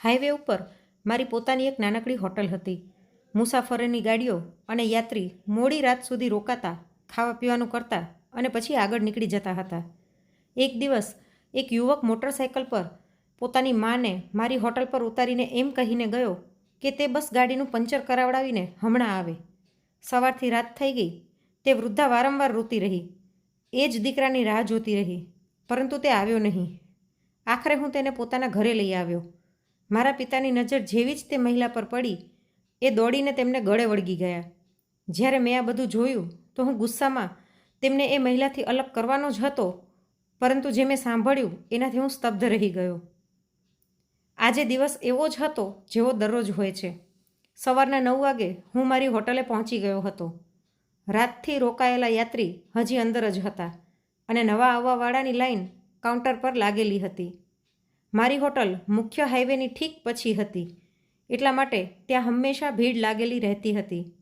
Highway ઉપર મારી પોતાની એક નાનકડી હોટલ હતી. મુસાફરોની ગાડીઓ અને યાત્રી મોડી રાત સુધી રોકાતા, ખાવા પીવાનું કરતા અને પછી આગળ નીકળી જતા હતા. એક દિવસ એક યુવક મોટરસાયકલ પર પોતાની માને મારી હોટલ પર ઉતારીને એમ કહીને ગયો કે તે બસ ગાડીનું પંચર કરાવડાવીને હમણાં આવે. સવારથી રાત થઈ ગઈ. તે વૃદ્ધા વારંવાર રોતી રહી. એ જ દીકરાની રાહ જોતી રહી, પરંતુ તે આવ્યો નહીં. આખરે હું તેને પોતાના ઘરે લઈ આવ્યો. મારા પિતાની નજર જેવી જ તે મહિલા પર પડી. એ દોડીને તેમને ગળે વળગી ગયા. જ્યારે મેં આ બધું જોયું, તો હું ગુસ્સામાં તેમને એ મહિલાથી અલગ કરવાનો જ હતો, પરંતુ જે મેં સાંભળ્યું, એનાથી હું સ્તબ્ધ રહી ગયો. આજે દિવસ એવો જ હતો, જેવો દરરોજ હોય છે. સવારના નવ વાગે હું મારી હોટલે પહોંચી ગયો હતો. રાતથી રોકાયેલા યાત્રી હજી અંદર જ હતા અને નવા આવવાવાળાની લાઈન કાઉન્ટર પર લાગેલી હતી. મારી હોટલ મુખ્ય હાઈવેની ઠીક પછી હતી. એટલા માટે ત્યાં હંમેશા ભીડ લાગેલી રહેતી હતી.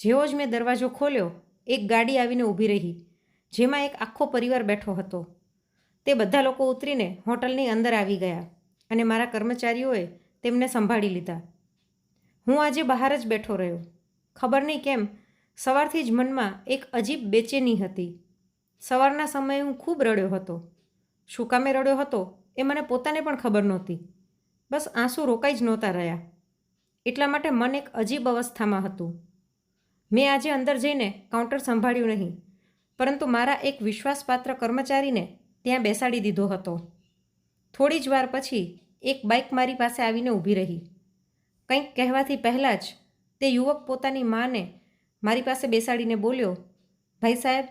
જેવો જ મેં દરવાજો ખોલ્યો, એક ગાડી આવીને ઊભી રહી, જેમાં એક આખો પરિવાર બેઠો હતો. તે બધા લોકો ઉતરીને હોટલની અંદર આવી ગયા અને મારા કર્મચારીઓએ તેમને સંભાળી લીધા. હું આજે બહાર જ બેઠો રહ્યો. ખબર નહીં કેમ, સવારથી જ મનમાં એક અજીબ બેચેની હતી. સવારના સમયે હું ખૂબ રડ્યો હતો. શું કામે રડ્યો હતો? એ મને પોતાને પણ ખબર નહોતી. બસ આંસુ રોકાઈ જ નહોતા રહ્યા. એટલા માટે મન એક અજીબ અવસ્થામાં હતું. મેં આજે અંદર જઈને કાઉન્ટર સંભાળ્યું નહીં, પરંતુ મારા એક વિશ્વાસપાત્ર કર્મચારીને ત્યાં બેસાડી દીધો હતો. થોડી જ વાર પછી એક બાઇક મારી પાસે આવીને ઊભી રહી. કંઈક કહેવાથી પહેલાં જ તે યુવક પોતાની માને મારી પાસે બેસાડીને બોલ્યો, ભાઈ સાહેબ,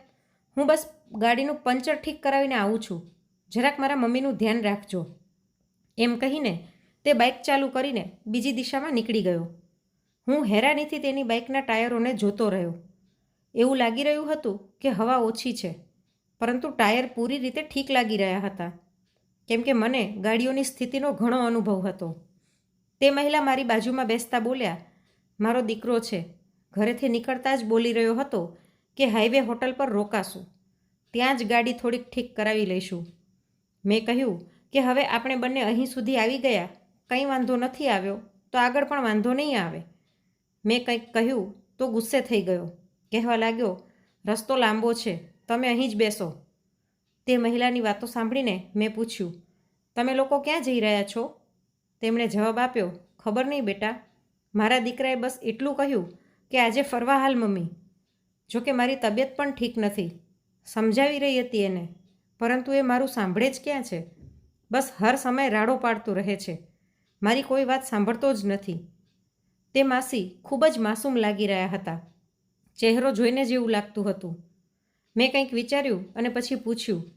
હું બસ ગાડીનું પંચર ઠીક કરાવીને આવું છું. જરાક મારા મમ્મીનું ધ્યાન રાખજો. એમ કહીને તે બાઇક ચાલુ કરીને બીજી દિશામાં નીકળી ગયો. હું હેરાનીથી તેની બાઇકના ટાયરોને જોતો રહ્યો. એવું લાગી રહ્યું હતું કે હવા ઓછી છે, પરંતુ ટાયર પૂરી રીતે ઠીક લાગી રહ્યા હતા. કેમ કે મને ગાડીઓની સ્થિતિનો ઘણો અનુભવ હતો. તે મહિલા મારી બાજુમાં બેસતા બોલ્યા, મારો દીકરો છે. ઘરેથી નીકળતા જ બોલી રહ્યો હતો કે હાઈવે હોટલ પર રોકાશું. ત્યાં જ ગાડી થોડીક ઠીક કરાવી લઈશું. મેં કહ્યું કે હવે આપણે બંને અહીં સુધી આવી ગયા, કંઈ વાંધો નથી આવ્યો, તો આગળ પણ વાંધો નહીં આવે. મેં કંઈક કહ્યું તો ગુસ્સે થઈ ગયો. કહેવા લાગ્યો, રસ્તો લાંબો છે, તમે અહીં જ બેસો. તે મહિલાની વાતો સાંભળીને મેં પૂછ્યું, તમે લોકો ક્યાં જઈ રહ્યા છો? તેમણે જવાબ આપ્યો, ખબર નહીં બેટા, મારા દીકરાએ બસ એટલું કહ્યું કે આજે ફરવા હાલ મમ્મી જોકે મારી તબિયત પણ ઠીક નથી. સમજાવી રહી હતી એને. પરંતુ એ મારું સાંભળે જ ક્યાં છે? બસ હર સમય રાડો પાડતું રહે છે. મારી કોઈ વાત સાંભળતો જ નથી. તે માસી ખૂબ જ માસૂમ લાગી રહ્યા હતા. ચહેરો જોઈને જ એવું લાગતું હતું. મેં કંઈક વિચાર્યું અને પછી પૂછ્યું,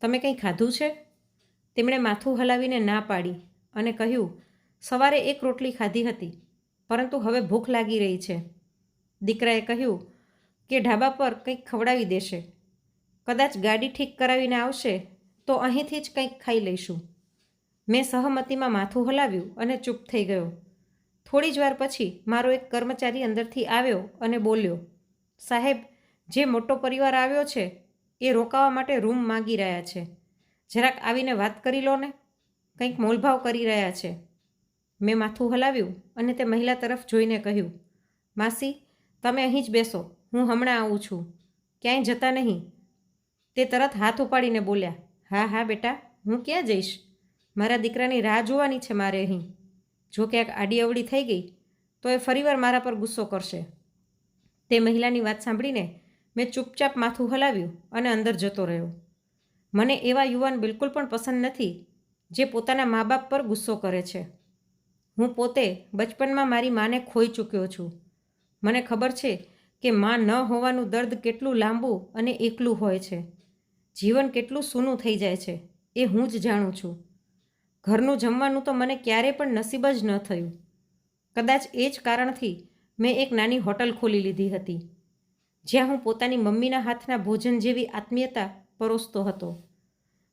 તમે કંઈ ખાધું છે? તેમણે માથું હલાવીને ના પાડી અને કહ્યું, સવારે એક રોટલી ખાધી હતી, પરંતુ હવે ભૂખ લાગી રહી છે. દીકરાએ કહ્યું, કે ઢાબા પર કંઈક ખવડાવી દેશે. કદાચ ગાડી ઠીક કરાવીને આવશે, તો અહીંથી જ કંઈક ખાઈ લઈશું. મેં સહમતીમાં માથું હલાવ્યું અને ચૂપ થઈ ગયો. થોડી જ વાર પછી મારો એક કર્મચારી અંદરથી આવ્યો અને બોલ્યો, સાહેબ, જે મોટો પરિવાર આવ્યો છે, એ રોકાવા માટે રૂમ માગી રહ્યા છે. જરાક આવીને વાત કરી લો ને. કંઈક મોલભાવ કરી રહ્યા છે. મેં માથું હલાવ્યું અને તે મહિલા તરફ જોઈને કહ્યું, માસી, તમે અહીં જ બેસો. હું હમણાં આવું છું. ક્યાંય જતા નહીં. તે તરત હાથ ઉપાડીને બોલ્યા, હા હા, બેટા, હું ક્યાં જઈશ? મારા દીકરાની રાહ જોવાની છે મારે અહીં. જો ક્યાંક આડી અવડી થઈ ગઈ, તો એ ફરીવાર મારા પર ગુસ્સો કરશે. તે મહિલાની વાત સાંભળીને મેં ચૂપચાપ માથું હલાવ્યું અને અંદર જતો રહ્યો. મને એવા યુવાન બિલકુલ પણ પસંદ નથી, જે પોતાના મા બાપ પર ગુસ્સો કરે છે. હું પોતે બચપનમાં મારી માને ખોઈ ચૂક્યો છું. મને ખબર છે કે માં ન હોવાનું દર્દ કેટલું લાંબુ અને એકલું હોય છે. જીવન કેટલું સૂનું થઈ જાય છે, એ હું જ જાણું છું. ઘરનું જમવાનું તો મને ક્યારેય પણ નસીબ જ ન થયું. કદાચ એ જ કારણથી મેં એક નાની હોટલ ખોલી લીધી હતી, જ્યાં હું પોતાની મમ્મીના હાથના ભોજન જેવી આત્મીયતા પરોસતો હતો.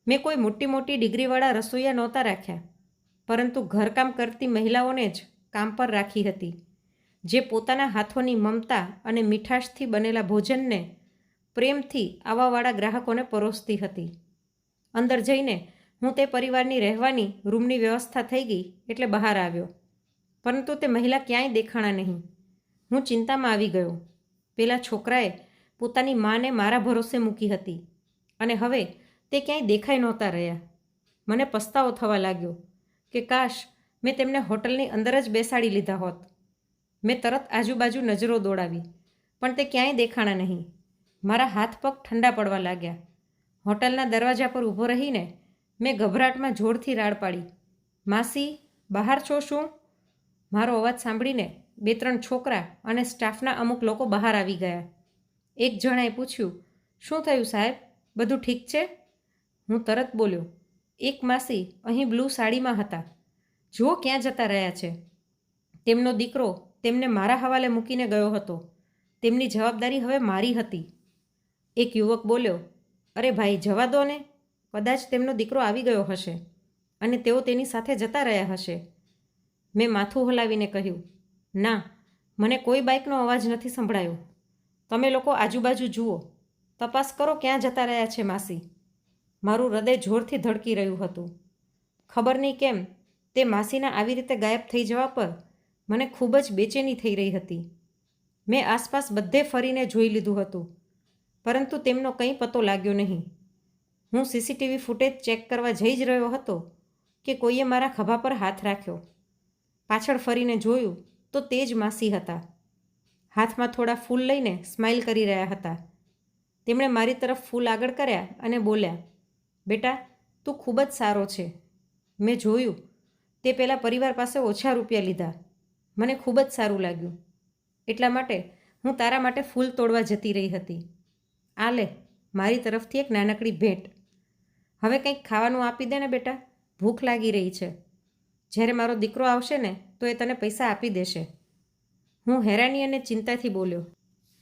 મેં કોઈ મોટી મોટી ડિગ્રીવાળા રસોઈયા નહોતા રાખ્યા, પરંતુ ઘરકામ કરતી મહિલાઓને જ કામ પર રાખી હતી, જે પોતાના હાથોની મમતા અને મીઠાશથી બનેલા ભોજનને પ્રેમથી આવાવાળા ગ્રાહકોને પરોસતી હતી. અંદર જઈને હું તે પરિવારની રહેવાની રૂમની વ્યવસ્થા થઈ ગઈ એટલે બહાર આવ્યો. પરંતુ તે મહિલા ક્યાંય દેખાણા નહીં. હું ચિંતામાં આવી ગયો. પેલા છોકરાએ પોતાની માને મારા ભરોસે મૂકી હતી અને હવે તે ક્યાંય દેખાઈ નહોતા રહ્યા. મને પસ્તાવો થવા લાગ્યો કે કાશ મેં તેમને હોટલની અંદર જ બેસાડી લીધા હોત. મેં તરત આજુબાજુ નજરો દોડાવી, પણ તે ક્યાંય દેખાણા નહીં. મારા હાથ પગ ઠંડા પડવા લાગ્યા. હોટલના દરવાજા પર ઊભો રહીને મેં ગભરાટમાં જોરથી રાડ પાડી. માસી, બહાર છો શું? મારો અવાજ સાંભળીને બે ત્રણ છોકરા અને સ્ટાફના અમુક લોકો બહાર આવી ગયા. એક જણાએ પૂછ્યું, શું થયું સાહેબ? બધું ઠીક છે? હું તરત બોલ્યો, એક માસી અહીં બ્લુ સાડીમાં હતા. જુઓ ક્યાં જતા રહ્યા છે. તેમનો દીકરો તેમને મારા હવાલે મૂકીને ગયો હતો. તેમની જવાબદારી હવે મારી હતી. એક યુવક બોલ્યો, અરે ભાઈ, જવા દો ને. કદાચ તેમનો દીકરો આવી ગયો હશે અને તેઓ તેની સાથે જતા રહ્યા હશે. મેં માથું હલાવીને કહ્યું, ના, મને કોઈ બાઇકનો અવાજ નથી સંભળાયો. તમે લોકો આજુબાજુ જુઓ. તપાસ કરો ક્યાં જતા રહ્યા છે માસી. મારું હૃદય જોરથી ધડકી રહ્યું હતું. ખબર નહીં કેમ, તે માસીના આવી રીતે ગાયબ થઈ જવા પર મને ખૂબ જ બેચેની થઈ રહી હતી. મેં આસપાસ બધે ફરીને જોઈ લીધું હતું. પરંતુ તેમનો કંઈ પતો લાગ્યો નહીં. હું સીસીટીવી ફૂટેજ ચેક કરવા જઈ જ રહ્યો હતો કે કોઈએ મારા ખભા પર હાથ રાખ્યો. પાછળ ફરીને જોયું તો તે જ માસી હતા. હાથમાં થોડા ફૂલ લઈને સ્માઇલ કરી રહ્યા હતા. તેમણે મારી તરફ ફૂલ આગળ કર્યા અને બોલ્યા, બેટા, તું ખૂબ જ સારો છે. મેં જોયું. તે પહેલાં પરિવાર પાસે ઓછા રૂપિયા લીધા. મને ખૂબ જ સારું લાગ્યું. એટલા માટે હું તારા માટે ફૂલ તોડવા જતી રહી હતી. આ લે મારી તરફથી એક નાનકડી ભેટ. હવે કંઈક ખાવાનું આપી દે ને બેટા, ભૂખ લાગી રહી છે. જ્યારે મારો દીકરો આવશે ને, તો એ તને પૈસા આપી દેશે. હું હેરાની અને ચિંતાથી બોલ્યો,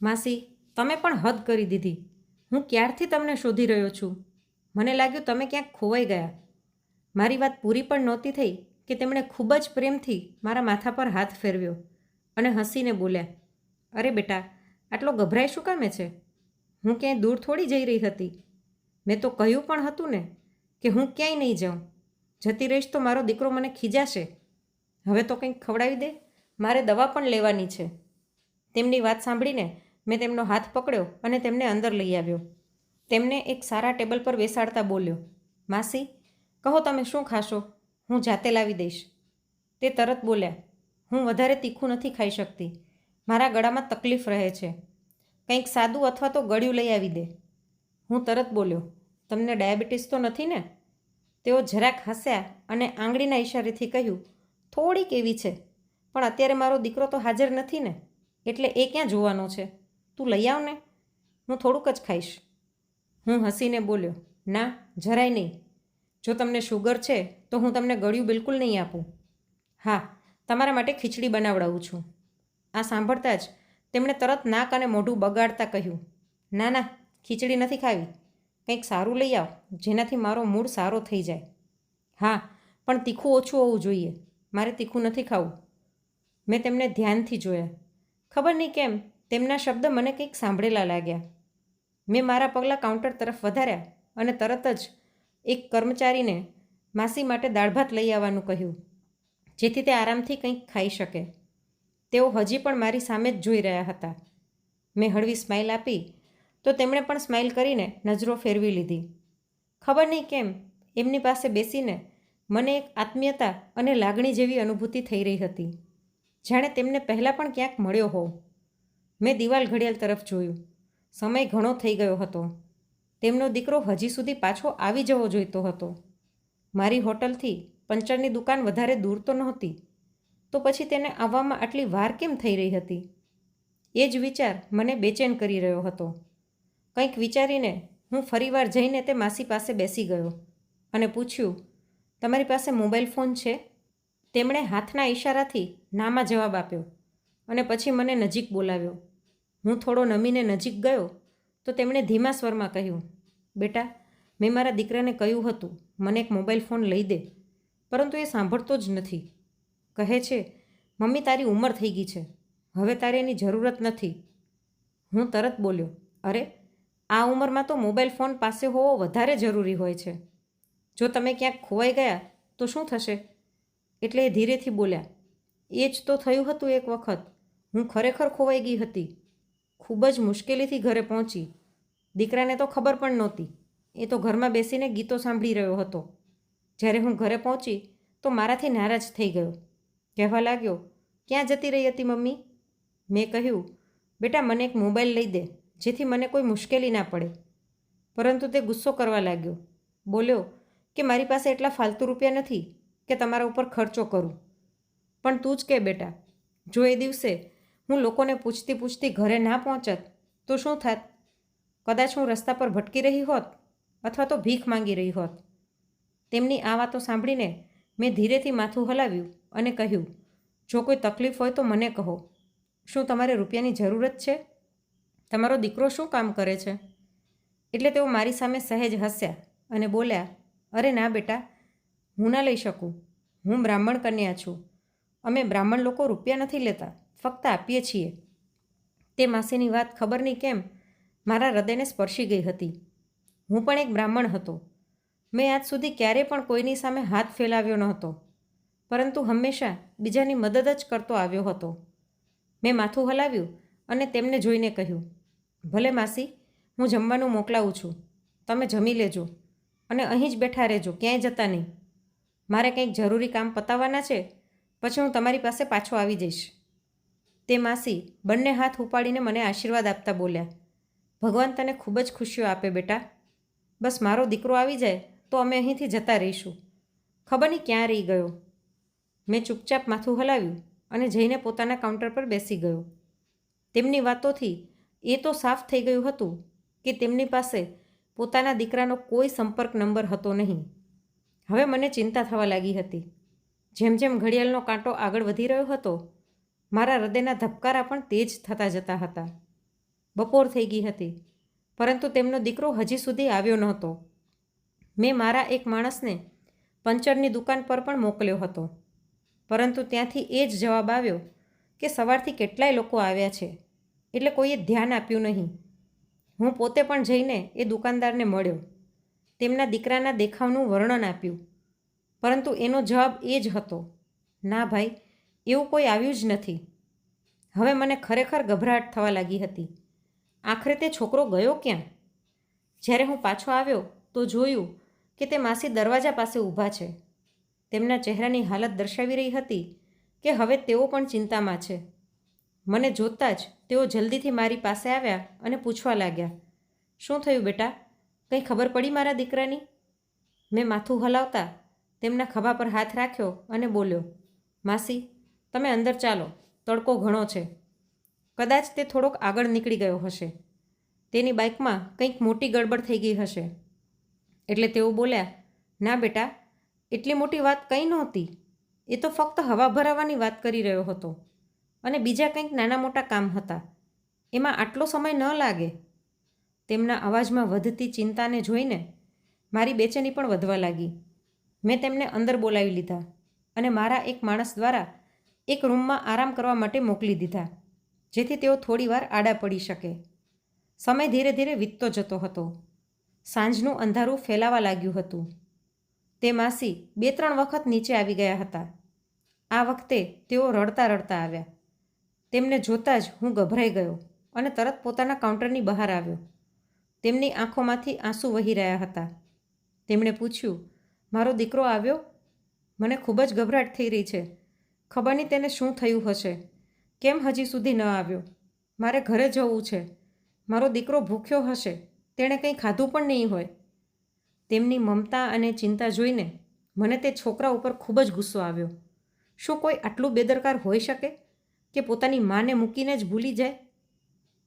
માસી, તમે પણ હદ કરી દીધી. હું ક્યારથી તમને શોધી રહ્યો છું? મને લાગ્યું તમે ક્યાંક ખોવાઈ ગયા. મારી વાત પૂરી પણ નહોતી થઈ કે તેમણે ખૂબ જ પ્રેમથી મારા માથા પર હાથ ફેરવ્યો અને હસીને બોલ્યા, અરે બેટા, આટલો ગભરાય શું કામે છે? હું ક્યાંય દૂર થોડી જઈ રહી હતી. મેં તો કહ્યું પણ હતું ને કે હું ક્યાંય નહીં જાઉં. જતી રહીશ તો મારો દીકરો મને ખીજાશે. હવે તો કંઈક ખવડાવી દે? મારે દવા પણ લેવાની છે. તેમની વાત સાંભળીને મેં તેમનો હાથ પકડ્યો અને તેમને અંદર લઈ આવ્યો. તેમને એક સારા ટેબલ પર બેસાડતા બોલ્યો, માસી, કહો તમે શું ખાશો? હું જાતે લાવી દઈશ. તે તરત બોલ્યા, હું વધારે તીખું નથી ખાઈ શકતી. મારા ગળામાં તકલીફ રહે છે. કંઈક સાદું અથવા તો ગળ્યું લઈ આવી દે. હું તરત બોલ્યો, તમને ડાયાબિટીસ તો નથી ને? તેઓ જરાક હસ્યા અને આંગળીના ઈશારેથી કહ્યું, થોડીક એવી છે, પણ અત્યારે મારો દીકરો તો હાજર નથી ને, એટલે એ ક્યાં જોવાનો છે? તું લઈ આવ ને, હું થોડુંક જ ખાઈશ. હું હસીને બોલ્યો, ના, જરાય નહીં. જો તમને શુગર છે, તો હું તમને ગળ્યું બિલકુલ નહીં આપું. હા, તમારા માટે ખીચડી બનાવડાવું છું. આ સાંભળતા જ તેમણે તરત નાક અને મોઢું બગાડતા કહ્યું, ના ના, ખીચડી નથી ખાવી. કંઈક સારું લઈ આવ, જેનાથી મારો મૂડ સારો થઈ જાય. હા, પણ તીખું ઓછું હોવું જોઈએ. મારે તીખું નથી ખાવું. મેં તેમને ધ્યાનથી જોયા. ખબર નહીં કેમ, તેમના શબ્દ મને કંઈક સાંભળેલા લાગ્યા. મેં મારા પગલાં કાઉન્ટર તરફ વધાર્યા અને તરત જ એક કર્મચારીને માસી માટે દાળ ભાત લઈ આવવાનું કહ્યું, જેથી તે આરામથી કંઈક ખાઈ શકે. તેઓ હજી પણ મારી સામે જ જોઈ રહ્યા હતા. મેં હળવી સ્માઇલ આપી, તો તેમણે પણ સ્માઇલ કરીને નજરો ફેરવી લીધી. ખબર નહીં કેમ, એમની પાસે બેસીને મને એક આત્મીયતા અને લાગણી જેવી અનુભૂતિ થઈ રહી હતી. જાણે તેમને પહેલાં પણ ક્યાંક મળ્યો હોવ. મેં દિવાલ ઘડિયાળ તરફ જોયું. સમય ઘણો થઈ ગયો હતો. તેમનો દીકરો હજી સુધી પાછો આવી જવો જોઈતો હતો. મારી હોટલથી પંચરની દુકાન વધારે દૂર તો નહોતી તો પછી તેને આવવામાં આટલી વાર કેમ થઈ રહી હતી? એ જ વિચાર મને બેચેન કરી રહ્યો હતો. કંઈક વિચારીને હું ફરીવાર જઈને તે માસી પાસે બેસી ગયો અને પૂછ્યું, તમારી પાસે મોબાઈલ ફોન છે? તેમણે હાથના ઈશારાથી નામાં જવાબ આપ્યો અને પછી મને નજીક બોલાવ્યો. હું થોડો નમીને નજીક ગયો તો તેમણે ધીમા સ્વરમાં કહ્યું, બેટા, મેં મારા દીકરાને કહ્યું હતું, મને એક મોબાઈલ ફોન લઈ દે. પરંતુ એ સાંભળતો જ નથી. કહે છે, મમ્મી, તારી ઉંમર થઈ ગઈ છે. હવે તારે એની જરૂરત નથી. હું તરત બોલ્યો, અરે, આ ઉંમરમાં તો મોબાઈલ ફોન પાસે હોવો વધારે જરૂરી હોય છે. જો તમે ક્યાંક ખોવાઈ ગયા, તો શું થશે? એટલે એ ધીરેથી બોલ્યા, એ જ તો થયું હતું એક વખત. હું ખરેખર ખોવાઈ ગઈ હતી. ખૂબ જ મુશ્કેલીથી ઘરે પહોંચી. દીકરાને તો ખબર પણ નહોતી. એ તો ઘરમાં બેસીને ગીતો સાંભળી રહ્યો હતો. જ્યારે હું ઘરે પહોંચી, તો મારાથી નારાજ થઈ ગયો. કહેવા લાગ્યો, ક્યાં જતી રહી હતી મમ્મી? મેં કહ્યું, બેટા, મને એક મોબાઈલ લઈ દે, જેથી મને કોઈ મુશ્કેલી ના પડે. પરંતુ તે ગુસ્સો કરવા લાગ્યો. બોલ્યો, કે મારી પાસે એટલા ફાલતુ રૂપિયા નથી કે તમારા ઉપર ખર્ચો કરું. પણ તું જ કે બેટા, જો એ દિવસે હું લોકોને પૂછતી પૂછતી ઘરે ના પહોંચત, તો શું થાત? કદાચ હું રસ્તા પર ભટકી રહી હોત અથવા તો ભીખ માંગી રહી હોત. તેમની આ વાતો સાંભળીને મેં ધીરેથી માથું હલાવ્યું અને કહ્યું, જો કોઈ તકલીફ હોય તો મને કહો. શું તમારે રૂપિયાની જરૂરત છે? તમારો દીકરો શું કામ કરે છે? એટલે તેઓ મારી સામે સહેજ હસ્યા અને બોલ્યા, અરે ના બેટા, હું ના લઈ શકું. હું બ્રાહ્મણ કન્યા છું. અમે બ્રાહ્મણ લોકો રૂપિયા નથી લેતા, ફક્ત આપીએ છીએ. તે માસીની વાત ખબર નહીં કેમ, મારા હૃદયને સ્પર્શી ગઈ હતી. હું પણ એક બ્રાહ્મણ હતો. મેં આજ સુધી ક્યારેય પણ કોઈની સામે હાથ ફેલાવ્યો ન હતો પરંતુ હંમેશા બીજાની મદદ જ કરતો આવ્યો હતો. મેં માથું હલાવ્યું અને તેમને જોઈને કહ્યું, ભલે માસી, હું જમવાનું મોકલાવું છું. તમે જમી લેજો અને અહીં જ બેઠા રહેજો, ક્યાંય જતા નહીં. મારે કંઈક જરૂરી કામ પતાવવાના છે, પછી હું તમારી પાસે પાછો આવી જઈશ. તે માસી બંને હાથ ઉપાડીને મને આશીર્વાદ આપતા બોલ્યા, ભગવાન તને ખૂબ જ ખુશીઓ આપે બેટા. બસ મારો દીકરો આવી જાય તો અમે અહીંથી જતા રહીશું. ખબર નહીં ક્યાં રહી ગયો. મેં ચૂપચાપ માથું હલાવ્યું અને જઈને પોતાના કાઉન્ટર પર બેસી ગયો. તેમની વાતોથી એ તો સાફ થઈ ગયું હતું કે તેમની પાસે પોતાના દીકરાનો કોઈ સંપર્ક નંબર હતો નહીં. હવે મને ચિંતા થવા લાગી હતી. જેમ જેમ ઘડિયાળનો કાંટો આગળ વધી રહ્યો હતો, મારા હૃદયના ધબકારા પણ તેજ થતા જતા હતા. બપોર થઈ ગઈ હતી, પરંતુ તેમનો દીકરો હજી સુધી આવ્યો નહોતો. મેં મારા એક માણસને પંચરની દુકાન પર પણ મોકલ્યો હતો. પરંતુ ત્યાંથી એ જ જવાબ આવ્યો કે સવારથી કેટલાય લોકો આવ્યા છે, એટલે કોઈએ ધ્યાન આપ્યું નહીં. હું પોતે પણ જઈને એ દુકાનદારને મળ્યો. તેમના દીકરાના દેખાવનું વર્ણન આપ્યું. પરંતુ એનો જવાબ એ જ હતો, ના ભાઈ, એવું કોઈ આવ્યું જ નથી. હવે મને ખરેખર ગભરાટ થવા લાગી હતી. આખરે તે છોકરો ગયો ક્યાં? જ્યારે હું પાછો આવ્યો તો જોયું કે તે માસી દરવાજા પાસે ઊભા છે. તેમના ચહેરાની હાલત દર્શાવી રહી હતી કે હવે તેઓ પણ ચિંતામાં છે. મને જોતાં જ તેઓ જલ્દીથી મારી પાસે આવ્યા અને પૂછવા લાગ્યા, શું થયું બેટા? કંઈ ખબર પડી મારા દીકરાની? મેં માથું હલાવતા તેમના ખભા પર હાથ રાખ્યો અને બોલ્યો, માસી, તમે અંદર ચાલો, તડકો ઘણો છે. કદાચ તે થોડોક આગળ નીકળી ગયો હશે. તેની બાઇકમાં કંઈક મોટી ગડબડ થઈ ગઈ હશે. એટલે તેઓ બોલ્યા, ના બેટા, એટલી મોટી વાત કંઈ નહોતી. એ તો ફક્ત હવા ભરાવાની વાત કરી રહ્યો હતો. અને બીજા કંઈક નાના મોટા કામ હતા. એમાં આટલો સમય ન લાગે. તેમના અવાજમાં વધતી ચિંતાને જોઈને મારી બેચેની પણ વધવા લાગી. મેં તેમને અંદર બોલાવી લીધા અને મારા એક માણસ દ્વારા એક રૂમમાં આરામ કરવા માટે મોકલી દીધા, જેથી તેઓ થોડીવાર આડા પડી શકે. સમય ધીરે ધીરે વીતતો જતો હતો. સાંજનું અંધારું ફેલાવા લાગ્યું હતું. તે માસી બે ત્રણ વખત નીચે આવી ગયા હતા. આ વખતે તેઓ રડતા રડતા આવ્યા. તેમને જોતાં જ હું ગભરાઈ ગયો અને તરત પોતાના કાઉન્ટરની બહાર આવ્યો. તેમની આંખોમાંથી આંસુ વહી રહ્યા હતા. તેમણે પૂછ્યું, મારો દીકરો આવ્યો? મને ખૂબ જ ગભરાટ થઈ રહી છે. ખબર નહીં તેને શું થયું હશે. કેમ હજી સુધી ન આવ્યો? મારે ઘરે જવું છે. મારો દીકરો ભૂખ્યો હશે. તેણે કંઈ ખાધું પણ નહીં હોય. તેમની મમતા અને ચિંતા જોઈને મને તે છોકરા ઉપર ખૂબ જ ગુસ્સો આવ્યો. શું કોઈ આટલું બેદરકાર હોઈ શકે કે પોતાની માને મૂકીને જ ભૂલી જાય?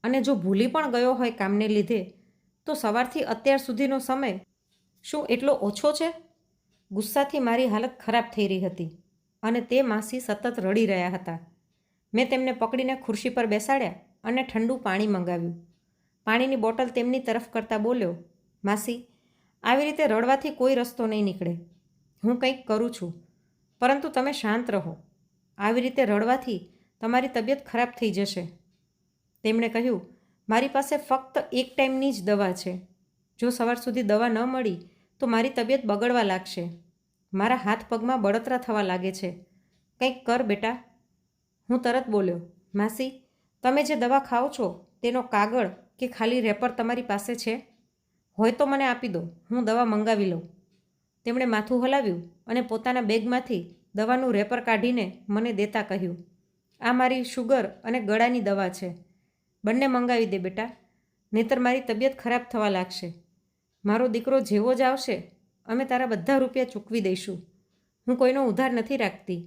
અને જો ભૂલી પણ ગયો હોય કામને લીધે, તો સવારથી અત્યાર સુધીનો સમય શું એટલો ઓછો છે? ગુસ્સાથી મારી હાલત ખરાબ થઈ રહી હતી અને તે માસી સતત રડી રહ્યા હતા. મેં તેમને પકડીને ખુરશી પર બેસાડ્યા અને ઠંડુ પાણી મંગાવ્યું. પાણીની બોટલ તેમની તરફ કરતાં બોલ્યો, માસી, આવી રીતે રડવાથી કોઈ રસ્તો નહીં નીકળે. હું કંઈક કરું છું. પરંતુ તમે શાંત રહો. આવી રીતે રડવાથી તમારી તબિયત ખરાબ થઈ જશે. તેમણે કહ્યું, મારી પાસે ફક્ત એક ટાઈમની જ દવા છે. જો સવાર સુધી દવા ન મળી, તો મારી તબિયત બગડવા લાગશે. મારા હાથ પગમાં બળતરા થવા લાગે છે. કંઈક કર બેટા. હું તરત બોલ્યો, માસી, તમે જે દવા ખાઓ છો તેનો કાગળ કે ખાલી રેપર તમારી પાસે છે? હોય તો મને આપી દો, હું દવા મંગાવી લઉં. તેમણે માથું હલાવ્યું અને પોતાના બેગમાંથી દવાનું રેપર કાઢીને મને દેતા કહ્યું, આ મારી શુગર અને ગળાની દવા છે. બંને મંગાવી દે બેટા, નહીતર મારી તબિયત ખરાબ થવા લાગશે. મારો દીકરો જેવો જ આવશે, અમે તારા બધા રૂપિયા ચૂકવી દઈશું. હું કોઈનો ઉધાર નથી રાખતી.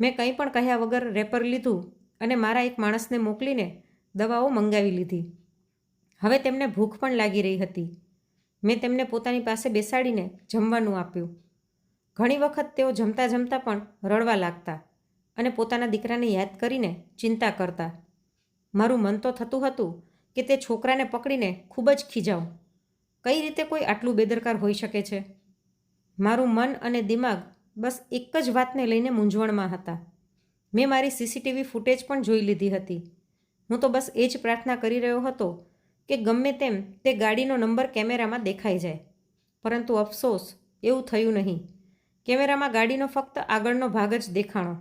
મેં કંઈ પણ કહ્યા વગર રેપર લીધું અને મારા એક માણસને મોકલીને દવાઓ મંગાવી લીધી. હવે તેમને ભૂખ પણ લાગી રહી હતી. મેં તેમને પોતાની પાસે બેસાડીને જમવાનું આપ્યું. ઘણી વખત તેઓ જમતા જમતા પણ રડવા લાગતા અને પોતાના દીકરાને યાદ કરીને ચિંતા કરતા. મારું મન તો થતું હતું કે તે છોકરાને પકડીને ખૂબ જ ખીજાઉં. કઈ રીતે કોઈ આટલું બેદરકાર હોઈ શકે છે? મારું મન અને દિમાગ બસ એક જ વાતને લઈને મૂંઝવણમાં હતા. મેં મારી સીસીટીવી ફૂટેજ પણ જોઈ લીધી હતી. હું તો બસ એ જ પ્રાર્થના કરી રહ્યો હતો કે ગમે તેમ તે ગાડીનો નંબર કેમેરામાં દેખાઈ જાય. પરંતુ અફસોસ, એવું થયું નહીં. કેમેરામાં ગાડીનો ફક્ત આગળનો ભાગ જ દેખાણો,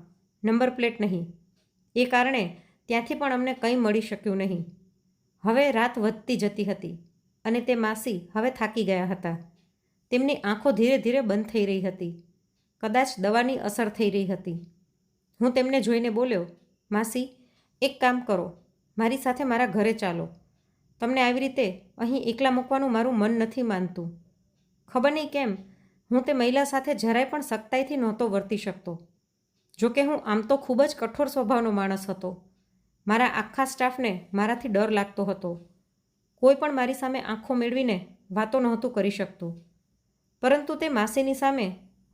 નંબર પ્લેટ નહીં. એ કારણે ત્યાંથી પણ અમને કંઈ મળી શક્યું નહીં. હવે રાત વધતી જતી હતી અને તે માસી હવે થાકી ગયા હતા. તેમની આંખો ધીરે ધીરે બંધ થઈ રહી હતી. કદાચ દવાની અસર થઈ રહી હતી. હું તેમને જોઈને બોલ્યો, માસી, એક કામ કરો. મારી સાથે મારા ઘરે ચાલો. તમને આવી રીતે અહીં એકલા મૂકવાનું મારું મન નથી માનતું. ખબર નહીં કેમ, હું તે મહિલા સાથે જરાય પણ સખ્તાઈથી નહોતો વર્તી શકતો. જોકે હું આમ તો ખૂબ જ કઠોર સ્વભાવનો માણસ હતો. મારા આખા સ્ટાફને મારાથી ડર લાગતો હતો. કોઈ પણ મારી સામે આંખો મેળવીને વાતો નહોતું કરી શકતું. પરંતુ તે માસીની સામે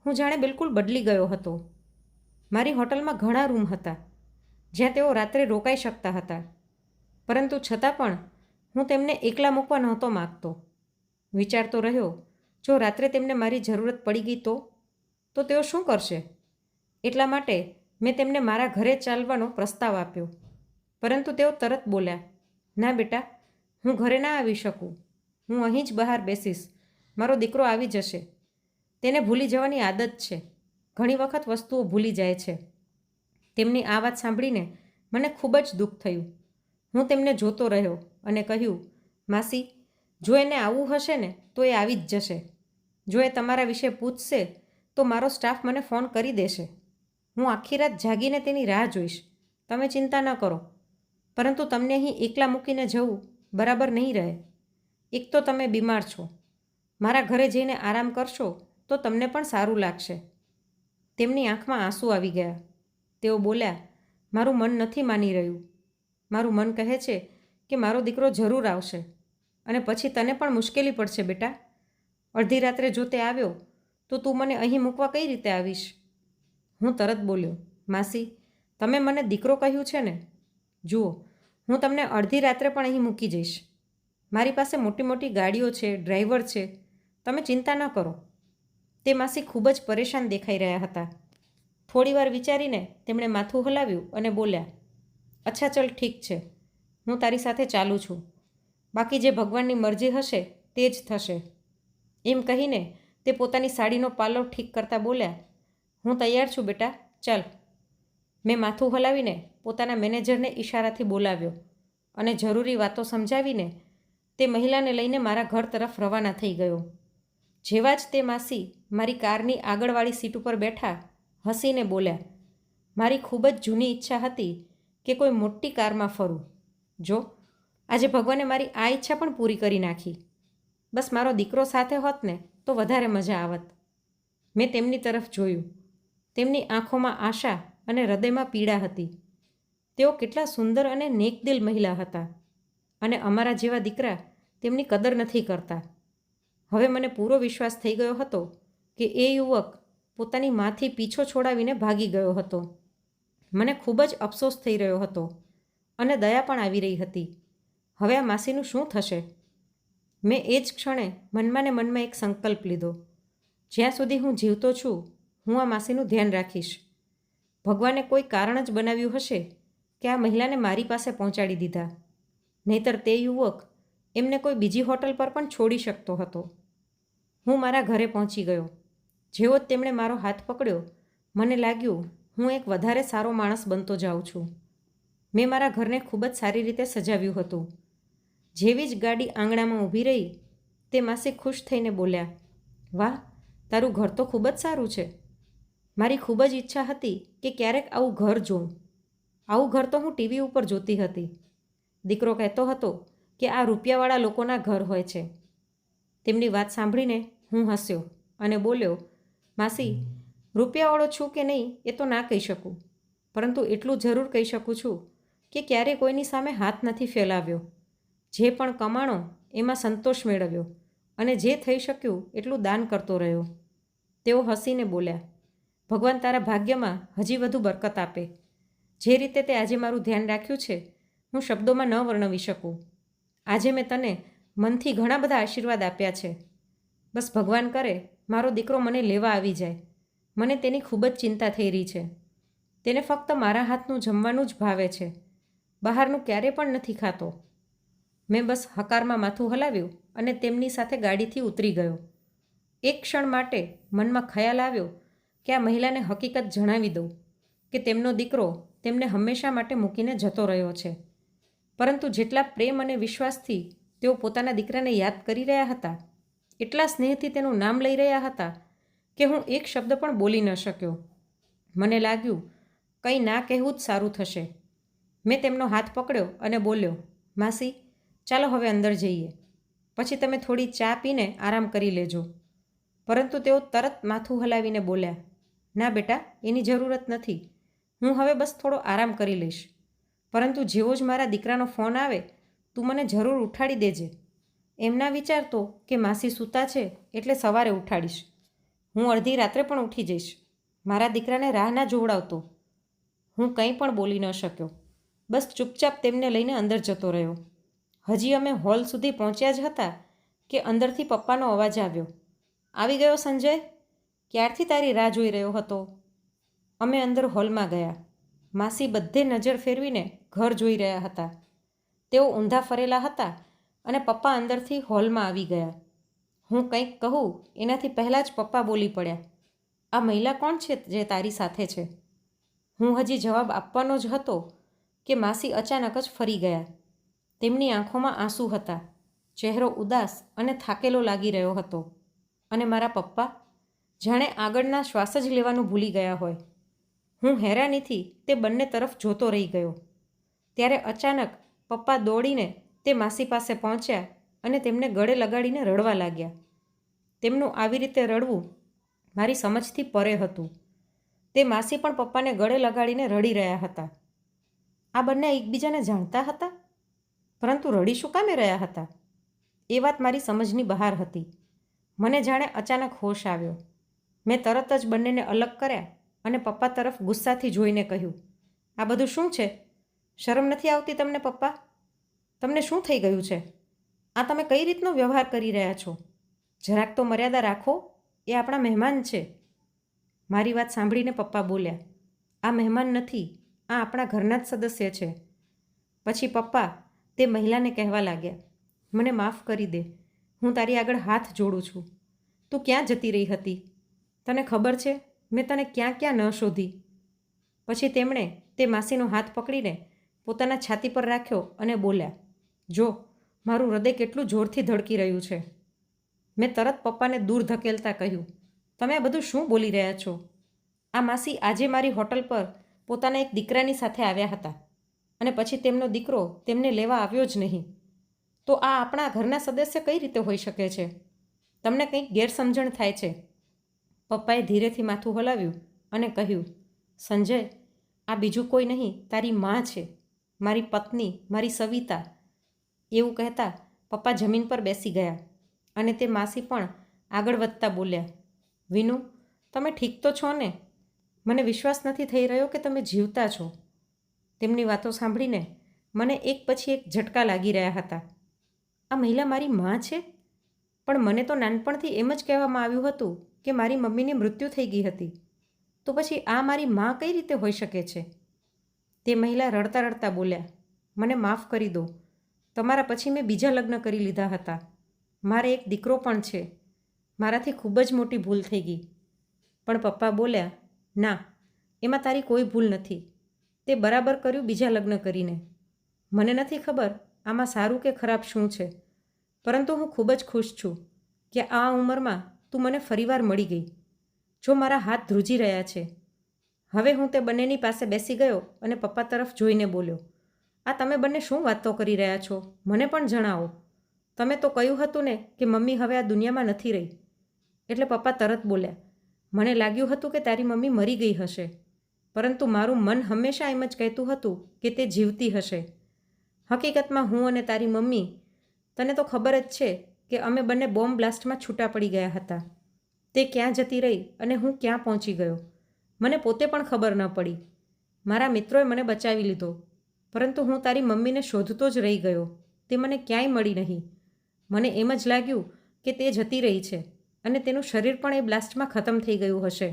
હું જાણે બિલકુલ બદલી ગયો હતો. મારી હોટલમાં ઘણા રૂમ હતા, જ્યાં તેઓ રાત્રે રોકાઈ શકતા હતા. પરંતુ છતાં પણ હું તેમને એકલા મૂકવા નહોતો માગતો. વિચારતો રહ્યો, જો રાત્રે તેમને મારી જરૂરત પડી ગઈ તો? તો તેઓ શું કરશે? એટલા માટે મેં તેમને મારા ઘરે ચાલવાનો પ્રસ્તાવ આપ્યો. પરંતુ તેઓ તરત બોલ્યા, ના બેટા, હું ઘરે ના આવી શકું. હું અહીં જ બહાર બેસીશ. મારો દીકરો આવી જશે. તેને ભૂલી જવાની આદત છે. ઘણી વખત વસ્તુઓ ભૂલી જાય છે. તેમની આ વાત સાંભળીને મને ખૂબ જ દુઃખ થયું. હું તેમને જોતો રહ્યો અને કહ્યું, માસી, જો એને આવવું હશે ને, તો એ આવી જ જશે. જો એ તમારા વિશે પૂછશે, તો મારો સ્ટાફ મને ફોન કરી દેશે. હું આખી રાત જાગીને તેની રાહ જોઈશ. તમે ચિંતા ન કરો. પરંતુ તમને અહીં એકલા મૂકીને જવું બરાબર નહીં રહે. એક તો તમે બીમાર છો. મારા ઘરે જઈને આરામ કરશો, તો તમને પણ સારું લાગશે. તેમની આંખમાં આંસુ આવી ગયા. તેઓ બોલ્યા, મારું મન નથી માની રહ્યું. મારું મન કહે છે કે મારો દીકરો જરૂર આવશે અને પછી તને પણ મુશ્કેલી પડશે, બેટા. અડધી રાત્રે જો તે આવ્યો, તો તું મને અહીં મૂકવા કઈ રીતે આવીશ? હું તરત બોલ્યો, માસી, તમે મને દીકરો કહ્યું છે ને? જુઓ, હું તમને અડધી રાત્રે પણ અહીં મૂકી જઈશ. મારી પાસે મોટી મોટી ગાડીઓ છે, ડ્રાઈવર છે. તમે ચિંતા ન કરો. તે માસી ખૂબ જ પરેશાન દેખાઈ રહ્યા હતા. થોડીવાર વિચારીને તેમણે માથું હલાવ્યું અને બોલ્યા, અચ્છા, ચલ ઠીક છે. હું તારી સાથે ચાલું છું. બાકી જે ભગવાનની મરજી હશે તે જ થશે. એમ કહીને તે પોતાની સાડીનો પાલો ઠીક કરતા બોલ્યા, હું તૈયાર છું બેટા, ચાલ. મેં માથું હલાવીને પોતાના મેનેજરને ઈશારાથી બોલાવ્યો અને જરૂરી વાતો સમજાવીને તે મહિલાને લઈને મારા ઘર તરફ રવાના થઈ ગયો. જેવા જ તે માસી મારી કારની આગળવાળી સીટ ઉપર બેઠા હસીને બોલ્યા, મારી ખૂબ જ જૂની ઈચ્છા હતી કે કોઈ મોટી કારમાં ફરું. જો, આજે ભગવાને મારી આ ઈચ્છા પણ પૂરી કરી નાખી. બસ મારો દીકરો સાથે હોત ને, તો વધારે મજા આવત. મેં તેમની તરફ જોયું. તેમની આંખોમાં આશા અને હૃદયમાં પીડા હતી. તેઓ કેટલા સુંદર અને નેકદિલ મહિલા હતા અને અમારા જેવા દીકરા તેમની કદર નથી કરતા. હવે મને પૂરો વિશ્વાસ થઈ ગયો હતો કે એ યુવક પોતાની માથી પીછો છોડાવીને ભાગી ગયો હતો. મને ખૂબ જ અફસોસ થઈ રહ્યો હતો અને દયા પણ આવી રહી હતી. હવે આ માસીનું શું થશે? મેં એ જ ક્ષણે મનમાં ને મનમાં એક સંકલ્પ લીધો. જ્યાં સુધી હું જીવતો છું, હું આ માસીનું ધ્યાન રાખીશ. ભગવાને કોઈ કારણ જ બનાવ્યું હશે કે આ મહિલાને મારી પાસે પહોંચાડી દીધા. નહીતર તે યુવક એમને કોઈ બીજી હોટલ પર પણ છોડી શકતો હતો. હું મારા ઘરે પહોંચી ગયો. જેવો જ તેમણે મારો હાથ પકડ્યો, મને લાગ્યું હું એક વધારે સારો માણસ બનતો જાઉં છું. મેં મારા ઘરને ખૂબ જ સારી રીતે સજાવ્યું હતું. જેવી જ ગાડી આંગણામાં ઊભી રહી, તે માસી ખુશ થઈને બોલ્યા, વાહ, તારું ઘર તો ખૂબ જ સારું છે. મારી ખૂબ જ ઈચ્છા હતી કે ક્યારેક આવું ઘર જોઉં. આવું ઘર તો હું ટીવી ઉપર જોતી હતી. દીકરો કહેતો હતો કે આ રૂપિયાવાળા લોકોના ઘર હોય છે. તેમની વાત સાંભળીને હું હસ્યો અને બોલ્યો, માસી, રૂપિયાવાળો છું કે નહીં એ તો ના કહી શકું, પરંતુ એટલું જરૂર કહી શકું છું કે ક્યારેય કોઈની સામે હાથ નથી ફેલાવ્યો. જે પણ કમાણો એમાં સંતોષ મેળવ્યો અને જે થઈ શક્યું એટલું દાન કરતો રહ્યો. તેઓ હસીને બોલ્યા, ભગવાન તારા ભાગ્યમાં હજી વધુ બરકત આપે. જે રીતે તે આજે મારું ધ્યાન રાખ્યું છે, હું શબ્દોમાં ન વર્ણવી શકું. આજે મેં તને મનથી ઘણા બધા આશીર્વાદ આપ્યા છે. બસ ભગવાન કરે, મારો દીકરો મને લેવા આવી જાય. મને તેની ખૂબ જ ચિંતા થઈ રહી છે. તેને ફક્ત મારા હાથનું જમવાનું જ ભાવે છે. બહારનું ક્યારે પણ નથી ખાતો. મેં બસ હકારમાં માથું હલાવ્યું અને તેમની સાથે ગાડીથી ઉતરી ગયો. એક ક્ષણ માટે મનમાં ખ્યાલ આવ્યો કે આ મહિલાને હકીકત જણાવી દઉં કે તેમનો દીકરો તેમને હંમેશા માટે મૂકીને જતો રહ્યો છે. પરંતુ જેટલા પ્રેમ અને વિશ્વાસથી તેઓ પોતાના દીકરાને યાદ કરી રહ્યા હતા, એટલા સ્નેહથી તેનું નામ લઈ રહ્યા હતા કે હું એક શબ્દ પણ બોલી ન શક્યો. મને લાગ્યું, કંઈ ના કહેવું જ સારું થશે. મેં તેમનો હાથ પકડ્યો અને બોલ્યો, માસી, ચાલો હવે અંદર જઈએ. પછી તમે થોડી ચા પીને આરામ કરી લેજો. પરંતુ તેઓ તરત માથું હલાવીને બોલ્યા, ના બેટા, એની જરૂરત નથી. હું હવે બસ થોડો આરામ કરી લઈશ. પરંતુ જેવો જ મારા દીકરાનો ફોન આવે, તું મને જરૂર ઉઠાડી દેજે. એમના વિચારતો કે માસી સૂતા છે એટલે સવારે ઉઠાડીશ. હું અડધી રાત્રે પણ ઉઠી જઈશ. મારા દીકરાને રાહ ના જોવડાવતો. હું કંઈ પણ બોલી ન શક્યો. બસ ચૂપચાપ તેમને લઈને અંદર જતો રહ્યો. હજી અમે હોલ સુધી પહોંચ્યા જ હતા કે અંદરથી પપ્પાનો અવાજ આવ્યો. આવી ગયો સંજય? ક્યારથી તારી રાહ જોઈ રહ્યો હતો? અમે અંદર હોલમાં ગયા. માસી બધે નજર ફેરવીને ઘર જોઈ રહ્યા હતા. તેઓ ઊંધા ફરેલા હતા અને પપ્પા અંદરથી હોલમાં આવી ગયા. હું કંઈક કહું, એનાથી પહેલાં જ પપ્પા બોલી પડ્યા. આ મહિલા કોણ છે જે તારી સાથે છે? હું હજી જવાબ આપવાનો જ હતો કે માસી અચાનક જ ફરી ગયા. તેમની આંખોમાં આંસુ હતા. ચહેરો ઉદાસ અને થાકેલો લાગી રહ્યો હતો. અને મારા પપ્પા? જાણે આગળના શ્વાસ જ લેવાનું ભૂલી ગયા હોય. હું હેરાનીથી તે બંને તરફ જોતો રહી ગયો. ત્યારે અચાનક પપ્પા દોડીને તે માસી પાસે પહોંચ્યા અને તેમને ગળે લગાડીને રડવા લાગ્યા. તેમનું આવી રીતે રડવું મારી સમજથી પરે હતું. તે માસી પણ પપ્પાને ગળે લગાડીને રડી રહ્યા હતા. આ બંને એકબીજાને જાણતા હતા? પરંતુ રડી શું કામે રહ્યા હતા? એ વાત મારી સમજની બહાર હતી. મને જાણે અચાનક હોશ આવ્યો. મેં તરત જ બંનેને અલગ કર્યા અને પપ્પા તરફ ગુસ્સાથી જોઈને કહ્યું, આ બધું શું છે? શરમ નથી આવતી તમને પપ્પા? તમને શું થઈ ગયું છે? આ તમે કઈ રીતનો વ્યવહાર કરી રહ્યા છો? જરાક તો મર્યાદા રાખો, એ આપણા મહેમાન છે. મારી વાત સાંભળીને પપ્પા બોલ્યા, આ મહેમાન નથી આ આપણા ઘરના જ સદસ્ય છે. પછી પપ્પા, તે મહિલાને કહેવા લાગ્યા, મને માફ કરી દે. હું તારી આગળ હાથ જોડું છું. તું ક્યાં જતી રહી હતી? તને ખબર છે? મેં તને ક્યાં ક્યાં ન શોધી. પછી તેમણે તે માસીનો હાથ પકડીને પોતાના છાતી પર રાખ્યો અને બોલ્યા, જો, મારું હૃદય કેટલું જોરથી ધડકી રહ્યું છે. મેં તરત પપ્પાને દૂર ધકેલતા કહ્યું, તમે આ બધું શું બોલી રહ્યા છો? આ માસી આજે મારી હોટલ પર પોતાના એક દીકરાની સાથે આવ્યા હતા અને પછી તેમનો દીકરો તેમને લેવા આવ્યો જ નહીં. તો આ આપણા ઘરના સદસ્ય કઈ રીતે હોઈ શકે છે? તમને કંઈક ગેરસમજણ થાય છે? પપ્પાએ ધીરેથી માથું હલાવ્યું અને કહ્યું, સંજય, આ બીજું કોઈ નહીં, તારી માં છે, મારી પત્ની, મારી સવિતા. એવું કહેતા પપ્પા જમીન પર બેસી ગયા અને તે માસી પણ આગળ વધતા બોલ્યા, વિનુ, તમે ઠીક તો છો ને? મને વિશ્વાસ નથી થઈ રહ્યો કે તમે જીવતા છો. તેમની વાતો સાંભળીને મને એક પછી એક ઝટકા લાગી રહ્યા હતા. આ મહિલા મારી માં છે? પણ મને તો નાનપણથી એમ જ કહેવામાં આવ્યું હતું કે મારી મમ્મીની મૃત્યુ થઈ ગઈ હતી. તો પછી આ મારી માં કઈ રીતે હોઈ શકે છે? તે મહિલા રડતા રડતા બોલ્યા, મને માફ કરી દો. તમારા પછી મેં બીજા લગ્ન કરી લીધા હતા. મારે એક દીકરો પણ છે. મારાથી ખૂબ જ મોટી ભૂલ થઈ ગઈ. પણ પપ્પા બોલ્યા ના, એમાં તારી કોઈ ભૂલ નથી. તે બરાબર કર્યું બીજા લગ્ન કરીને. મને નથી ખબર આમાં સારું કે ખરાબ શું છે. પરંતુ હું ખૂબ જ ખુશ છું કે આ ઉંમરમાં તું મને ફરીવાર મળી ગઈ. જો મારા હાથ ધ્રુજી રહ્યા છે. હવે હું તે બંનેની પાસે બેસી ગયો અને પપ્પા તરફ જોઈને બોલ્યો, આ તમે બંને શું વાતો કરી રહ્યા છો? મને પણ જણાવો. તમે તો કહ્યું હતું ને કે મમ્મી હવે આ દુનિયામાં નથી રહી. એટલે પપ્પા તરત બોલ્યા મને લાગ્યું હતું કે તારી મમ્મી મરી ગઈ હશે, પરંતુ મારું મન હંમેશા એમ જ કહેતું હતું કે તે જીવતી હશે. હકીકતમાં હું અને તારી મમ્મી, તને તો ખબર જ છે કે અમે બંને બોમ્બ બ્લાસ્ટમાં છૂટા પડી ગયા હતા. તે ક્યાં જતી રહી અને હું ક્યાં પહોંચી ગયો? મને પોતે પણ ખબર ન પડી. મારા મિત્રોએ મને બચાવી લીધો, પરંતુ હું તારી મમ્મીને શોધતો જ રહી ગયો. તે મને ક્યાંય મળી નહીં. મને એમ જ લાગ્યું કે તે જતી રહી છે. અને તેનું શરીર પણ એ બ્લાસ્ટમાં ખતમ થઈ ગયું હશે.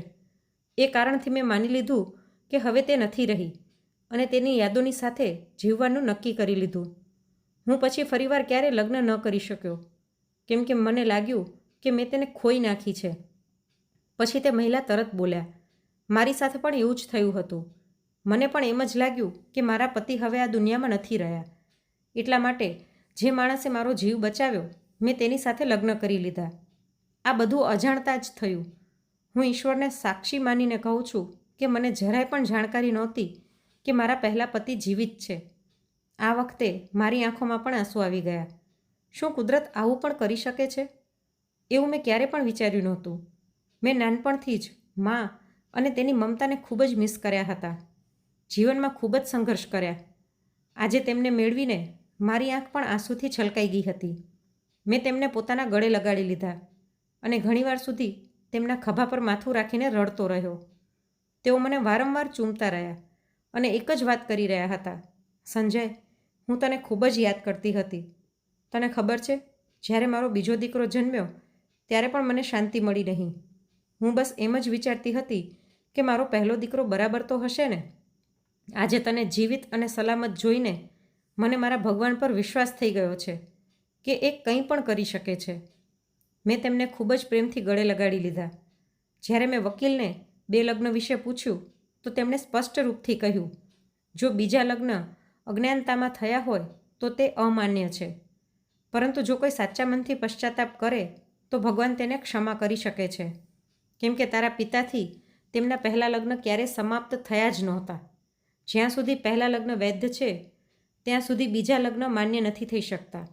એ કારણથી મેં માની લીધું કે હવે તે નથી રહી અને તેની યાદોની સાથે જીવવાનું નક્કી કરી લીધું. હું પછી ફરીવાર ક્યારે લગ્ન ન કરી શક્યો? કેમ કે મને લાગ્યું કે મેં તેને ખોઈ નાખી છે. પછી તે મહિલા તરત બોલ્યા, મારી સાથે પણ એવું જ થયું હતું. મને પણ એમ જ લાગ્યું કે મારા પતિ હવે આ દુનિયામાં નથી રહ્યા. એટલા માટે જે માણસે મારો જીવ બચાવ્યો, મેં તેની સાથે લગ્ન કરી લીધા. આ બધું અજાણતા જ થયું. હું ઈશ્વરને સાક્ષી માનીને કહું છું કે મને જરાય પણ જાણકારી નહોતી કે મારા પહેલાં પતિ જીવિત છે. આ વખતે મારી આંખોમાં પણ આંસુ આવી ગયા. શું કુદરત આવું પણ કરી શકે છે? એવું મેં ક્યારે પણ વિચાર્યું નહોતું. મેં નાનપણથી જ મા અને તેની મમતાને ખૂબ જ મિસ કર્યા હતા. જીવનમાં ખૂબ જ સંઘર્ષ કર્યા. આજે તેમને મેળવીને મારી આંખ પણ આંસુથી છલકાઈ ગઈ હતી. મેં તેમને પોતાના ગળે લગાડી લીધા. અને ઘણીવાર સુધી તેમના ખભા પર માથું રાખીને રડતો રહ્યો. તેઓ મને વારંવાર ચૂમતા રહ્યા અને એક જ વાત કરી રહ્યા હતા. સંજય, હું તને ખૂબ જ યાદ કરતી હતી. તને ખબર છે, જ્યારે મારો બીજો દીકરો જન્મ્યો, ત્યારે પણ મને શાંતિ મળી નહીં. હું બસ એમ જ વિચારતી હતી કે મારો પહેલો દીકરો બરાબર તો હશે ને? આજે તને જીવિત અને સલામત જોઈને મને મારા ભગવાન પર વિશ્વાસ થઈ ગયો છે કે એ કંઈ પણ કરી શકે છે. મેં તેમને ખૂબ જ પ્રેમથી ગળે લગાડી લીધા. જ્યારે મેં વકીલને બે લગ્ન વિશે પૂછ્યું, તો તેમણે સ્પષ્ટ રૂપથી કહ્યું, જો બીજા લગ્ન અજ્ઞાનતામાં થયા હોય, તો તે અમાન્ય છે. પરંતુ જો કોઈ સાચા મનથી પશ્ચાતાપ કરે, તો ભગવાન તેને ક્ષમા કરી શકે છે. કેમ કે તારા પિતાથી તેમના પહેલાં લગ્ન ક્યારેય સમાપ્ત થયા જ નહોતા. જ્યાં સુધી પહેલાં લગ્ન વૈધ છે, ત્યાં સુધી બીજા લગ્ન માન્ય નથી થઈ શકતા.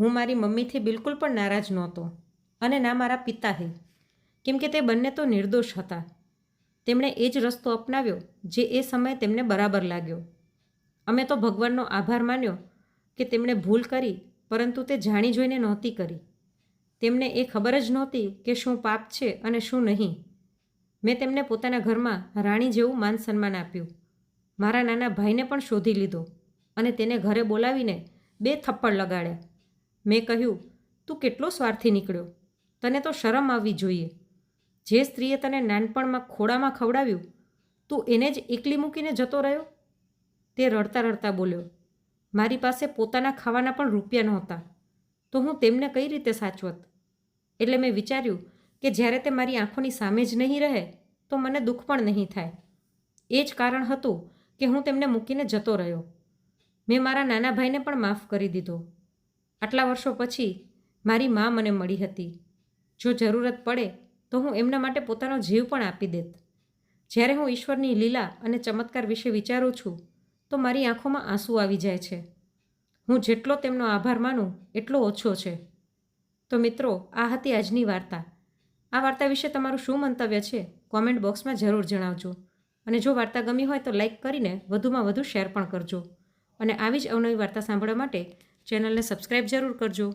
હું મારી મમ્મીથી બિલકુલ પણ નારાજ નહોતો અને ના મારા પિતાથી કેમ કે તે બંને તો નિર્દોષ હતા. તેમણે એ જ રસ્તો અપનાવ્યો જે એ સમયે તેમને બરાબર લાગ્યો. અમે તો ભગવાનનો આભાર માન્યો કે તેમણે ભૂલ કરી, પરંતુ તે જાણી જોઈને નહોતી કરી. તેમને એ ખબર જ નહોતી કે શું પાપ છે અને શું નહીં. મેં તેમને પોતાના ઘરમાં રાણી જેવું માન સન્માન આપ્યું. મારા નાના ભાઈને પણ શોધી લીધો અને તેને ઘરે બોલાવીને બે થપ્પડ લગાડ્યા. મેં કહ્યું, તું કેટલો સ્વાર્થી નીકળ્યો? તને તો શરમ આવવી જોઈએ. જે સ્ત્રીએ તને નાનપણમાં ખોડામાં ખવડાવ્યું, તું એને જ એકલી મૂકીને જતો રહ્યો? તે રડતા રડતા બોલ્યો, મારી પાસે પોતાના ખાવાના પણ રૂપિયા નહોતા. તો હું તેમને કઈ રીતે સાચવત? એટલે મેં વિચાર્યું કે જ્યારે તે મારી આંખોની સામે જ નહીં રહે, તો મને દુઃખ પણ નહીં થાય. એ જ કારણ હતું કે હું તેમને મૂકીને જતો રહ્યો. મેં મારા નાના ભાઈને પણ માફ કરી દીધો. આટલા વર્ષો પછી મારી મા મને મળી હતી. જો જરૂરત પડે તો હું એમના માટે પોતાનો જીવ પણ આપી દેત. જ્યારે હું ઈશ્વરની લીલા અને ચમત્કાર વિશે વિચારું છું, તો મારી આંખોમાં આંસુ આવી જાય છે. હું જેટલો તેમનો આભાર માનું, એટલો ઓછો છે. તો મિત્રો, આ હતી આજની વાર્તા. આ વાર્તા વિશે તમારું શું મંતવ્ય છે? કોમેન્ટ બોક્સમાં જરૂર જણાવજો. અને જો વાર્તા ગમી હોય તો લાઇક કરીને વધુમાં વધુ શેર પણ કરજો. અને આવી જ અવનવી વાર્તા સાંભળવા માટે ચેનલને સબસ્ક્રાઈબ જરૂર કરજો.